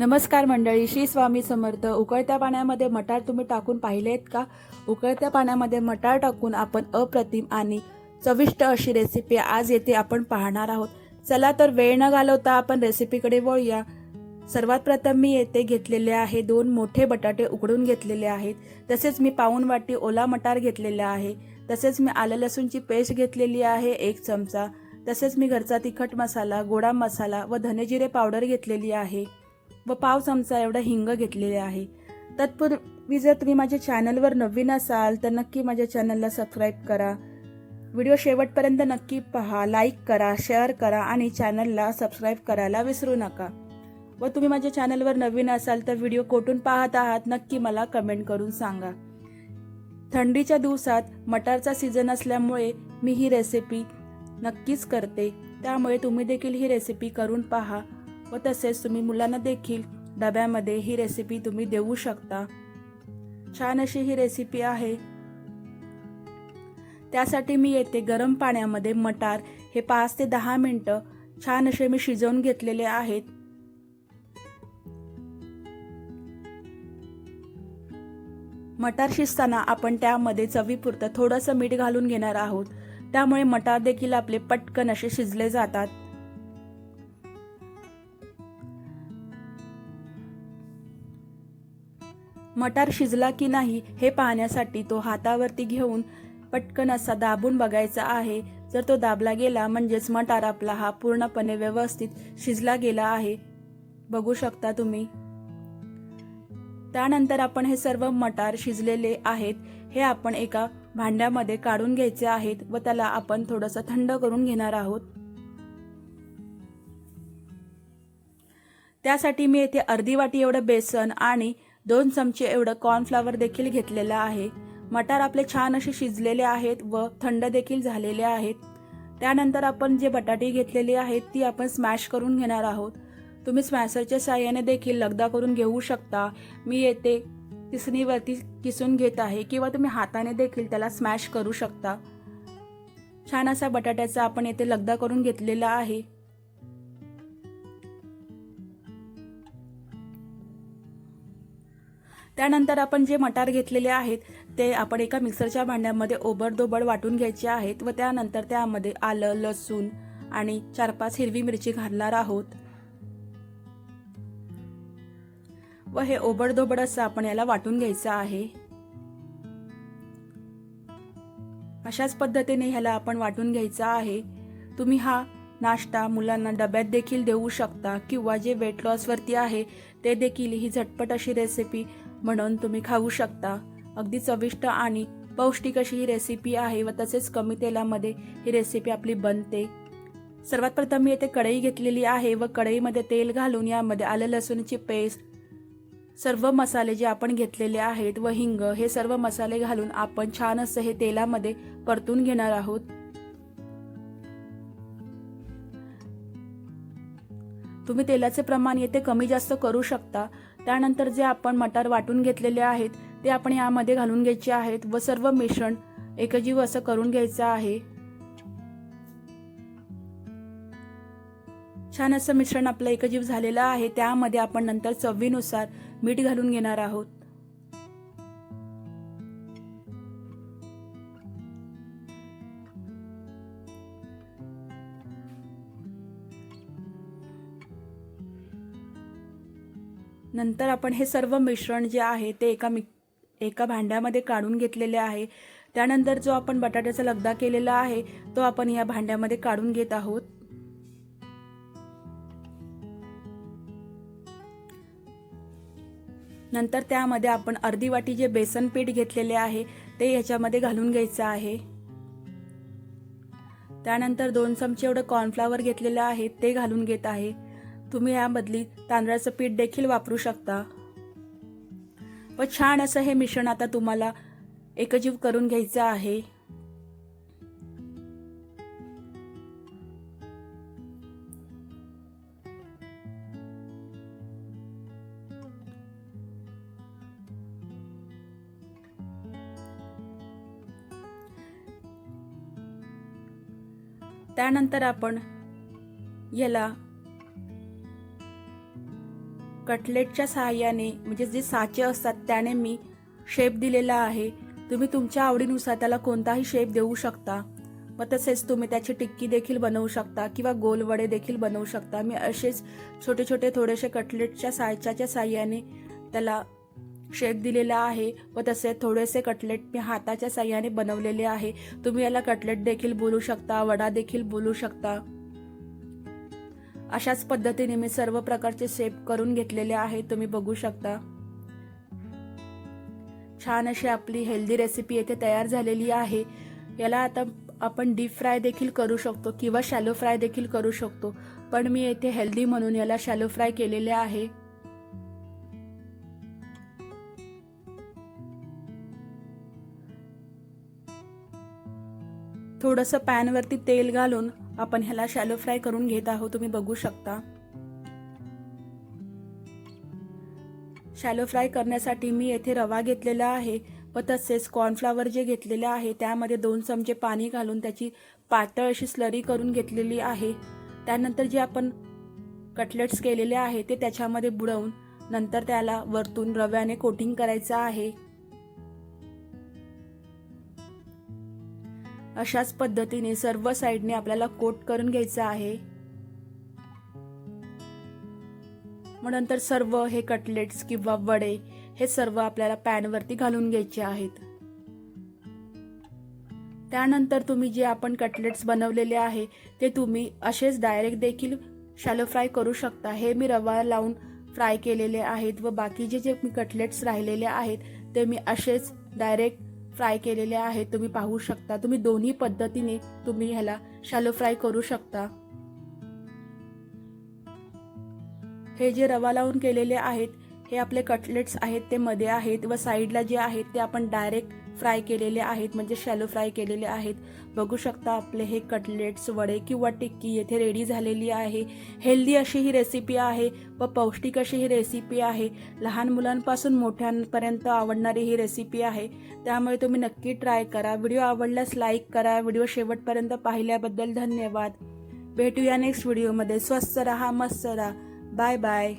नमस्कार मंडळी श्री स्वामी समर्थ. उकळत्या पाण्यामध्ये मटार तुम्ही टाकून पाहिले आहेत का? उकळत्या पाण्यामध्ये मटार टाकून आपण अप्रतिम आणि चविष्ट अशी रेसिपी आज येथे आपण पाहणार आहोत. चला तर वेळ न घालवता आपण रेसिपीकडे वळूया. सर्वात प्रथम मी येथे घेतलेले आहे दोन मोठे बटाटे उकडून घेतलेले आहेत. तसेच मी पाऊन वाटी ओला मटार घेतलेला आहे. तसेच मी आलं लसूणची पेस्ट घेतलेली आहे एक चमचा. तसेच मी घरचा तिखट मसाला गोडा मसाला व धनेजिरे पावडर घेतलेली आहे. व पाव चमचा एवढा हिंग घेतलेले आहे. तत्पूर्वी जर तुम्ही माझ्या चॅनलवर नवीन असाल तर नक्की माझ्या चॅनलला सबस्क्राईब करा. व्हिडिओ शेवटपर्यंत नक्की पहा लाईक करा शेअर करा आणि चॅनलला सबस्क्राईब करायला विसरू नका. व तुम्ही माझ्या चॅनलवर नवीन असाल तर व्हिडिओ कोठून पाहत आहात नक्की मला कमेंट करून सांगा. थंडीच्या दिवसात मटारचा सीझन असल्यामुळे मी ही रेसिपी नक्कीच करते. त्यामुळे तुम्ही देखील ही रेसिपी करून पहा. व तसेच तुम्ही मुलांना देखील डब्यामध्ये ही रेसिपी तुम्ही देऊ शकता. छान अशी ही रेसिपी आहे. त्यासाठी मी येते गरम पाण्यामध्ये मटार हे पाच ते दहा मिनटं छान असे मी शिजवून घेतलेले आहेत. मटार शिजताना आपण त्यामध्ये चवीपुरतं थोडंसं मीठ घालून घेणार आहोत. त्यामुळे मटार देखील आपले पटकन असे शिजले जातात. मटार शिजला की नाही हे पाहण्यासाठी तो हातावरती घेऊन पटकन असा दाबून बघायचा आहे. जर तो दाबला गेला म्हणजेच मटार आपला हा पूर्णपणे व्यवस्थित शिजला गेला आहे. बघू शकता तुम्ही. त्यानंतर आपण हे सर्व मटार शिजलेले आहेत. हे आपण एका भांड्यामध्ये काढून घ्यायचे आहेत व त्याला आपण थोडंसं थंड करून घेणार आहोत. त्यासाठी मी येथे अर्धी वाटी एवढं बेसन आणि दोन चमचे एवढं कॉर्नफ्लावर देखील घेतलेलं आहे. मटार आपले छान असे शिजलेले आहेत व थंड देखील झालेले आहेत. त्यानंतर आपण जे बटाटे घेतलेले आहेत ती आपण स्मॅश करून घेणार आहोत. तुम्ही स्मॅशरच्या साह्याने देखील लगदा करून घेऊ शकता. मी येते किसणीवरती किसून घेत आहे किंवा तुम्ही हाताने देखील त्याला स्मॅश करू शकता. छान असा बटाट्याचा आपण येथे लगदा करून घेतलेला आहे. त्यानंतर आपण जे मटार घेतलेले आहेत ते आपण एका मिक्सरच्या भांड्यामध्ये ओबडदोबड वाटून घ्यायचे आहेत व त्यानंतर त्यामध्ये आलं लसूण आणि चार पाच हिरवी मिरची घालणार आहोत. व हे ओबडधोबड असं आपण याला वाटून घ्यायचं आहे. अशाच पद्धतीने ह्याला आपण वाटून घ्यायचा आहे. तुम्ही हा नाश्ता मुलांना डब्यात देखील देऊ शकता किंवा जे वेट लॉसवरती आहे ते देखील ही झटपट अशी रेसिपी म्हणून तुम्ही खाऊ शकता. अगदी चविष्ट आणि पौष्टिक अशी ही रेसिपी आहे व तसेच कमी तेलामध्ये ही रेसिपी आपली बनते. सर्वात प्रथम मी येथे कढई घेतलेली आहे व कढईमध्ये तेल घालून यामध्ये आलं लसूणची पेस्ट सर्व मसाले जे आपण घेतलेले आहेत व हिंग हे सर्व मसाले घालून आपण छान असं हे तेलामध्ये परतून घेणार आहोत. तुम्ही तेलाचे प्रमाण येथे कमी जास्त करू शकता. त्यानंतर जे आपण मटार वाटून घेतलेले आहेत ते आपण यामध्ये घालून घ्यायचे आहेत व सर्व मिश्रण एकजीव असं करून घ्यायचं आहे. छान असं मिश्रण आपलं एकजीव झालेलं आहे. त्यामध्ये आपण नंतर चवीनुसार मीठ घालून घेणार आहोत. नंतर आपण हे सर्व मिश्रण जे आहे ते एका मिक एका भांड्यामध्ये काढून घेतलेले आहे. त्यानंतर जो आपण बटाट्याचा लगदा केलेला आहे तो आपण या भांड्यामध्ये काढून घेत आहोत. नंतर त्यामध्ये आपण अर्धी वाटी जे बेसन पीठ घेतलेले आहे ते याच्यामध्ये घालून घ्यायचं आहे. त्यानंतर दोन चमचे एवढं कॉर्नफ्लावर घेतलेलं आहे ते घालून घेत आहे. तुम्ही यामधली तांदळाचं पीठ देखील वापरू शकता. व छान असं हे मिश्रण आता तुम्हाला एकजीव करून घ्यायचं आहे. त्यानंतर आपण याला कटलेटच्या सहाय्याने म्हणजे जे साचे असतात त्याने मी शेप दिलेला आहे. तुम्ही तुमच्या आवडीनुसार त्याला कोणताही शेप देऊ शकता. व तसेच तुम्ही त्याची टिक्की देखील बनवू शकता किंवा गोलवडे देखील बनवू शकता. मी असेच छोटे छोटे थोडेसे कटलेटच्या साच्याच्या साह्याने त्याला शेप दिलेला आहे. व तसे थोडेसे कटलेट मी हाताच्या साह्याने बनवलेले आहे. तुम्ही याला कटलेट देखील बोलू शकता वडा देखील बोलू शकता. अशाच पद्धतीने मी सर्व प्रकारचे शेप करून घेतलेले आहे तुम्ही बघू शकता. छान अशी आपली हेल्दी रेसिपी येथे तयार झालेली आहे. याला आता आपण डीप फ्राय देखील करू शकतो किंवा शॅलो फ्राय देखील करू शकतो. पण मी येथे हेल्दी म्हणून याला शॅलो फ्राय केलेले आहे. थोडंसं पॅनवरती तेल घालून आपण ह्याला शॅलो फ्राय करून घेत आहोत. तुम्ही बघू शकता. शॅलो फ्राय करण्यासाठी मी येथे रवा घेतलेला आहे. व तसेच कॉर्नफ्लावर जे घेतलेले आहे त्यामध्ये दोन चमचे पाणी घालून त्याची पातळ अशी स्लरी करून घेतलेली आहे. त्यानंतर जे आपण कटलेट्स केलेले आहे ते त्याच्यामध्ये बुडवून नंतर त्याला वरतून रव्याने कोटिंग करायचं आहे. अशाच पद्धतीने सर्व साईडने आपल्याला कोट करून घ्यायचं आहे. मग नंतर सर्व हे कटलेट्स किंवा वडे हे सर्व आपल्याला पॅनवरती घालून घ्यायचे आहेत. त्यानंतर तुम्ही जे आपण कटलेट्स बनवलेले आहे ते तुम्ही असेच डायरेक्ट देखील शॅलो फ्राय करू शकता. हे मी रवा लावून फ्राय केलेले आहेत व बाकीचे जे मी कटलेट्स राहिलेले आहेत ते मी असेच डायरेक्ट फ्राय केलेले आहेत तुम्ही पाहू शकता. तुम्ही दोन्ही पद्धतीने तुम्ही ह्याला शॅलो फ्राय करू शकता. हे जे रवा लावून केलेले आहेत हे आपले कटलेट्स आहेत ते मध्ये आहेत व साईडला जे आहेत ते आपण डायरेक्ट फ्राय केलेले आहेत म्हणजे शॅलो फ्राय केलेले आहेत. बघू शकता आपले हे कटलेट्स वडे किंवा टिक्की येथे रेडी झालेली आहे. हेल्दी अशी ही रेसिपी आहे व पौष्टिक अशी ही रेसिपी आहे. लहान मुलांपासून मोठ्यांपर्यंत आवडणारी ही रेसिपी आहे. त्यामुळे तुम्ही नक्की ट्राय करा. व्हिडिओ आवडल्यास लाईक करा. व्हिडिओ शेवटपर्यंत पाहिल्याबद्दल धन्यवाद. भेटूया नेक्स्ट व्हिडिओमध्ये स्वस्त रहा मस्त राहा. Bye bye